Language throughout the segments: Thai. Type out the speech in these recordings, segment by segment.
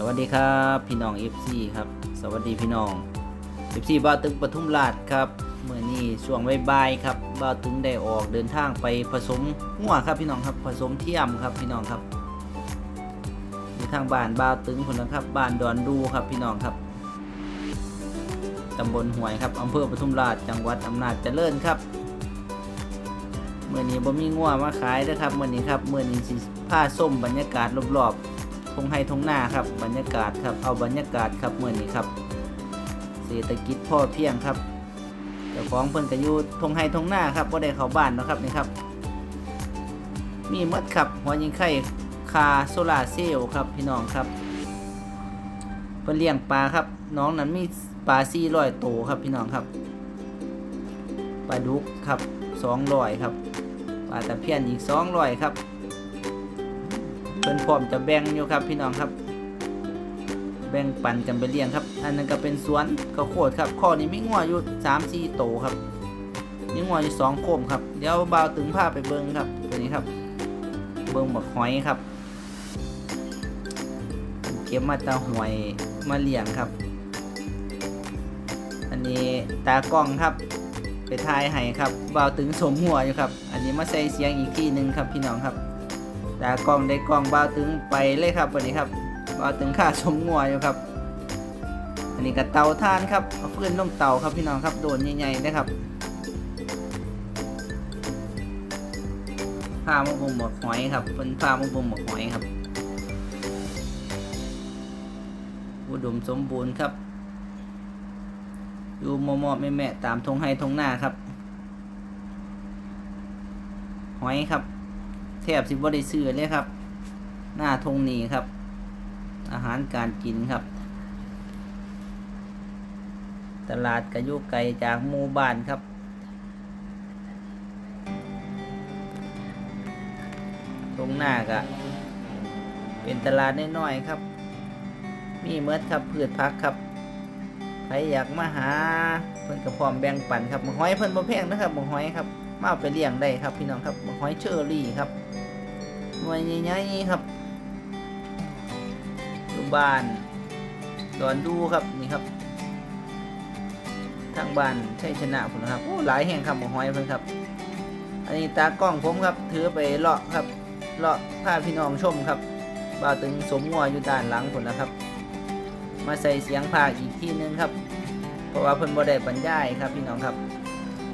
สวัสดีครับพี่น้อง FC ครับ สวัสดีพี่น้อง FC บ้าวตึงปทุมราชครับเมื่อนี้ช่วงบ่ายๆครับบ้าวตึงได้ออกเดินทางไปผสมหัวครับพี่น้องครับผสมเทียมครับพี่น้องครับอยู่ทางบ้านบ้าวตึงคนนะครับบ้านดอนดูครับพี่น้องครับตำบลห้วยครับอำเภอปทุมราชจังหวัดอำนาจเจริญครับเมื่อนี้บ่มีงัวมาขายนะครับเมื่อนี้ครับเมื่อนี้สิผ้าส้มบรรยากาศรอบๆ งไฮทงหน้าครับ บรรยากาศครับ เอาบรรยากาศครับเมื่อนี้ครับ เศรษฐกิจพ่อเพียงครับเจ้าของเพิ่นก็อยู่ทงไฮทงหน้าครับบ่ได้เข้าบ้านนะครับนี่ครับ มีหมดครับหัวยิงไข่คาโซลาเซลล์ครับพี่น้องครับ เพิ่นเลี้ยงปลาครับ น้องนั้นมีปลา400ตัวครับพี่น้องครับปลาดุกครับ200ครับปลาตะเพียนอีก200ครับ พิ่นพร้อมจะแบ่งอยู่ครับพี่น้องครับ แบ่งปันกันไปเลี้ยงครับ อันนั้นก็เป็นสวนข้าวโพดครับข้อนี้มีงัวอยู่สามสี่โตครับมีงัวอยู่สองโคมครับเดี๋ยวบ่าวตึงผ้าไปเบิ้งครับตัวนี้ครับ เบิ้งบักหอยครับ เก็บมาตาหวยมาเลี้ยงครับ อันนี้ตากล้องครับไปทายให้ครับบ่าวตึงสมหัวอยู่ครับ อันนี้มาใส่เสียงอีกที่หนึ่งครับพี่น้องครับ ตากล้องได้กล้องบ้าวตึงไปเลยครับวันนี้ครับบ้าวตึงค่าชมงัวอยู่ครับ อันนี้ก็เตาท่านครับเอาฟืนลงเตาครับพี่น้องครับโดนใหญ่ๆนะครับผ้ามาบ่มหมกหอยครับเป็นผ้ามาบ่มหมกหอยครับ อุดมสมบูรณ์ครับอยู่มอมอแม่แม่ๆตามทงไฮทงหน้าครับ หอยครับ แทบสิบ่ได้ซื้อเลยครับ หน้าทงนี้ครับ อาหารการกินครับ ตลาดกระยุไกลจากหมู่บ้านครับตรงหน้าก็เป็นตลาดน้อยๆครับ มีเมดครับพืชพักครับใครอยากมาหาเพิ่นก็พร้อมแบ่งปันครับหมกหอยเพิ่นบ่แพงนะครับหมกหอยครับมาเอาไปเลี้ยงได้ครับ พี่น้องครับหมกหอยเชอรี่ครับ หน่วยใหญ่ๆครับอยู่บ้านดอนดูครับนี่ครับ ทางบ้านใช่ชนะผมนะครับโอ้หลายแห่งครับหมอหอยเพิ่นครับ อันนี้ตากล้องผมครับ ถือไปเลาะครับเลาะพาพี่น้องชมครับบ่าวตึงสมงัวอยู่ด้านหลังผมนะครับ มาใส่เสียงภาคอีกที่นึงครับ เพราะว่าเพิ่นบ่ได้บรรยายครับพี่น้องครับ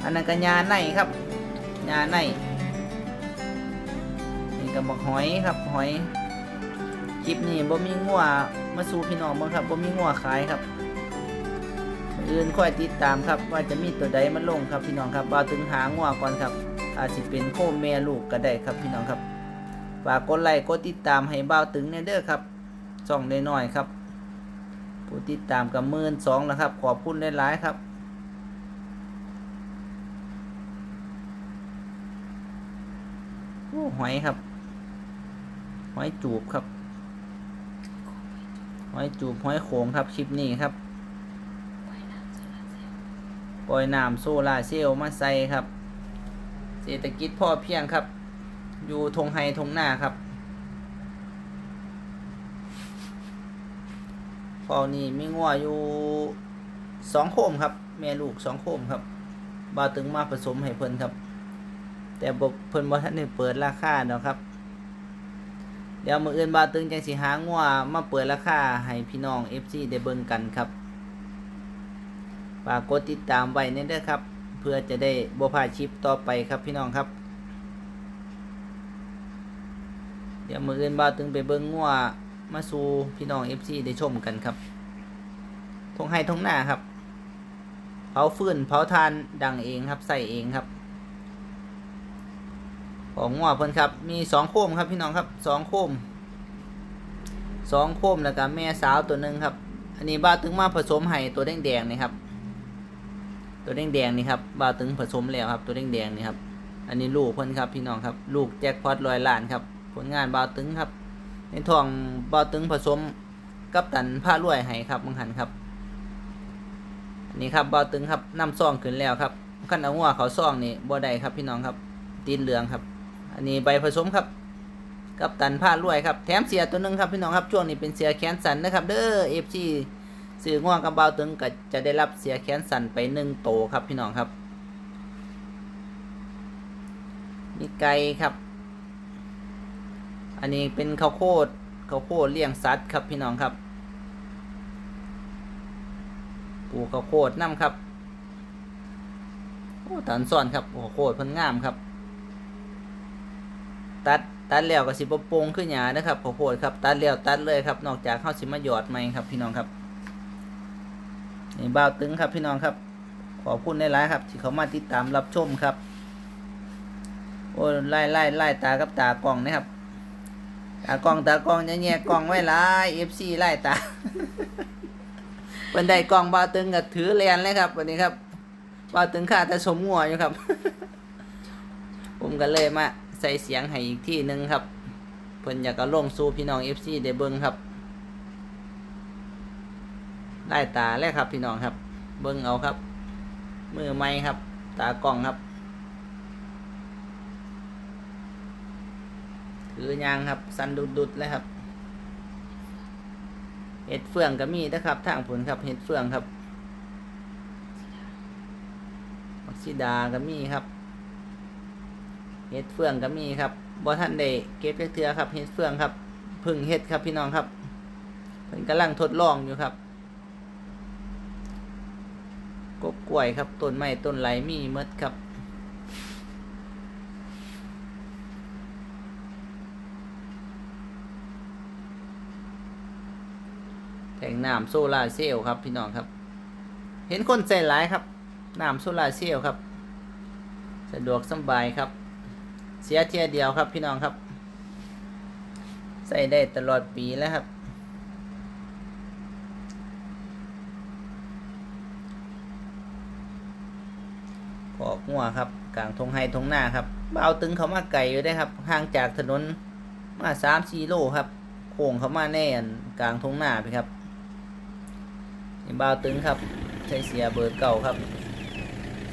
อันนั้นก็ยาในครับยาในน ก็บอกหอยครับหอย คลิปนี้บ่มีงัวมาสู่พี่น้องบ้างครับบ่มีงัวขายครับอื่นค่อยติดตามครับ ว่าจะมีตัวใดมาลงครับพี่น้องครับบ่าวถึงหางัวก่อนครับ อาจสิเป็นโคแม่ลูกก็ได้ครับพี่น้องครับฝากกดไลค์กดติดตามให้บ่าวถึงแน่เด้อครับช่องน้อยๆครับผู้ติดตามกับหมื่นสองแล้วครับ ขอบคุณหลายๆครับโอ้หอยครับ หอยจูบครับหอยจูบหอยโขงครับคลิปนี้ครับปล่อยน้ำโซลาร์เซลล์มาใส่ครับ เศรษฐกิจพ่อเพียงครับ อยู่ทงไฮทงหน้าครับพอนี่มีงัวอยู่สองโคมครับ แม่ลูกสองโคมครับบาวตึงมาผสมให้เพิ่นครับ แต่บเพิ่นบ่ทันได้เปิดราคาดอกครับ เดี๋ยวมืออื่นบาตึงจังสิหางัวมาเปิดราคาให้พี่น้อง FC ได้เบิ่งกันครับฝากกดติดตามไว้ในเด้อครับ เพื่อจะได้บ่พาดคลิปต่อไปครับพี่น้องครับ เดี๋ยวมืออื่นบาตึงไปเบิ่งงัวมาสู่พี่น้อง FC ได้ชมกันครับทงให้ทงหน้าครับเผาฟืนเผาทานดังเองครับใส่เองครับ ของงัวเพิ่นครับ มีสองโคมครับพี่น้องครับสองโคมสองโคมแล้วก็แม่สาวตัวหนึ่งครับ อันนี้บ้าตึงมาผสมให้ตัวแดงๆนี่ครับ ตัวแดงๆนี่ครับบ้าตึงผสมแล้วครับ ตัวแดงๆนี่ครับ อันนี้ลูกเพิ่นครับพี่น้องครับ ลูกแจ็คพอตลอยล้านครับ ผลงานบ้าตึงครับ ในท้องบ้าตึงผสมกับตันผ้ารวยให้ครับมังหันครับอันนี้ครับบ้าตึงครับน้ำซองขึ้นแล้วครับขั้นเอางัวเขาซองนี่บ่ได้ครับพี่น้องครับตีนเหลืองครับ อันนี้ใบผสมครับกับตันผ้ารวยครับแถมเสียตัวหนึงครับพี่น้องครับช่วงนี้เป็นเสียแขนสันนะครับ เด้อเอฟซีซื้อง่วงกับเบาตึงก็จะได้รับเสียแขนสันไปหนึ่งโตครับพี่น้องครับ มีไก่ครับ อันนี้เป็นข้าวโพดข้าวโพดเลี้ยงสัตว์ครับพี่น้องครับปลูกข้าวโพดน้ำครับโอ้ตันซ่อนครับข้าวโพดพิ่นงามครับ ตัดแล้วก็สิบโปงขึ้นหยานะครับข้าวโพดครับตัดแล้วตัดเลยครับ นอกจากเข้าสิมาหยอดใหมครับพี่น้องครับนี่บ่าวตึงครับพี่น้องครับขอบคุณในหลายครับ ที่เขามาติดตามรับชมครับโอ้ไล่ไล่ไล่ตากับตากล้องนะครับตากล้องตากล้องจะแยกกล้องไว้หลายเอฟซีไล่ตาวันใดกล้องบ่าวตึงก็ถือแลนเลยครับวันนี้ครับบ่าวตึงข้าแต่สมงัวอยู่ครับ ผมก็เลยมา ส่เสียงให้อีกที่หนึ่งครับ เพิ่นอยากก็ลงสู่พี่น้องเอฟซีได้เบิ่งครับไล่ตาแล้วครับพี่น้องครับ เบิ่งเอาครับมือไม้ครับ ตากล้องครับถือยางครับ สันดุดๆเลยครับเห็ดเฟืองก็มีนะครับทางผลครับเห็ดเฟืองครับมักซิดาก็มีครับ เห็ดเฟืองก็มีครับบ่ท่านได้เก็บเทือครับเห็ดเฟืองครับพึ่งเห็ดครับพี่น้องครับเพิ่นกำลังทดลองอยู่ครับกบกล้วยครับต้นไม้ต้นไหลมีหมดครับแทงน้ำโซลาร์เซลล์ครับพี่น้องครับ เห็นคนใส่หลายครับน้ำโซลาร์เซลล์ครับ สะดวกสบายครับ เสียเทียเดียวครับพี่น้องครับ ใส่ได้ตลอดปีแล้วครับ ขอกงัวครับ กลางทงไฮทงหน้าครับเอาตึงเขามาไก่อยู่ได้ครับ ห่างจากถนนมาสามสี่โลครับ โค้งเขามาแน่นกลางทงหน้าพี่ครับนี่บ่าวตึงครับ ใช้เสียเบอร์เก่าครับ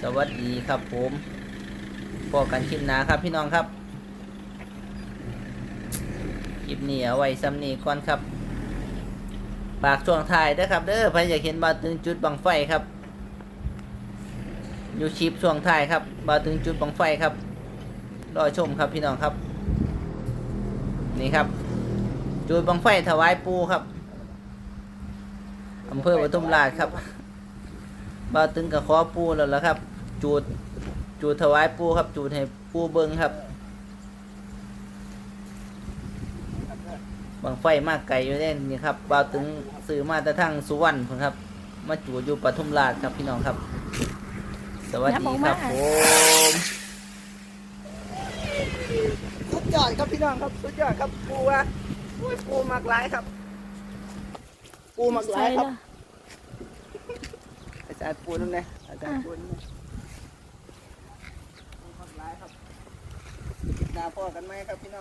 สวัสดีครับผม พอกันคลิปหนาครับพี่น้องครับ คลิปนี้เอาไว้ซ้ำนี้ก่อนครับฝากช่วงท้ายเด้อครับเด้อใครอยากเห็นบาวตึงจุดบังไฟครับ อยู่ชิปช่วงท้ายครับบาวตึงจุดบังไฟครับ รอชมครับพี่น้องครับ นี่ครับ จุดบังไฟถวายปูครับอำเภอปทุมราชครับบาวตึงกับขอปูแล้วละครับจูด จูดถวายปูครับ จูดให้ปูเบิงครับบังไฟมากไกลอยู่เล่นนี่ครับบ่าวตึงซื้อมาแต่ทั้งสุวรรณพุ่นครับ มาจูดอยู่ปทุมราชครับพี่น้องครับ สวัสดีครับผมสุดยอดครับพี่น้องครับสุดยอดครับปูว่าโอ้ยปูหมักหลายครับ ปูหมักหลายครับ อาจารย์ปูนั่นไงอาจารย์ปูนั่นไง หน้ายครับติดตาพ่อกันไหมครับพี่น้อง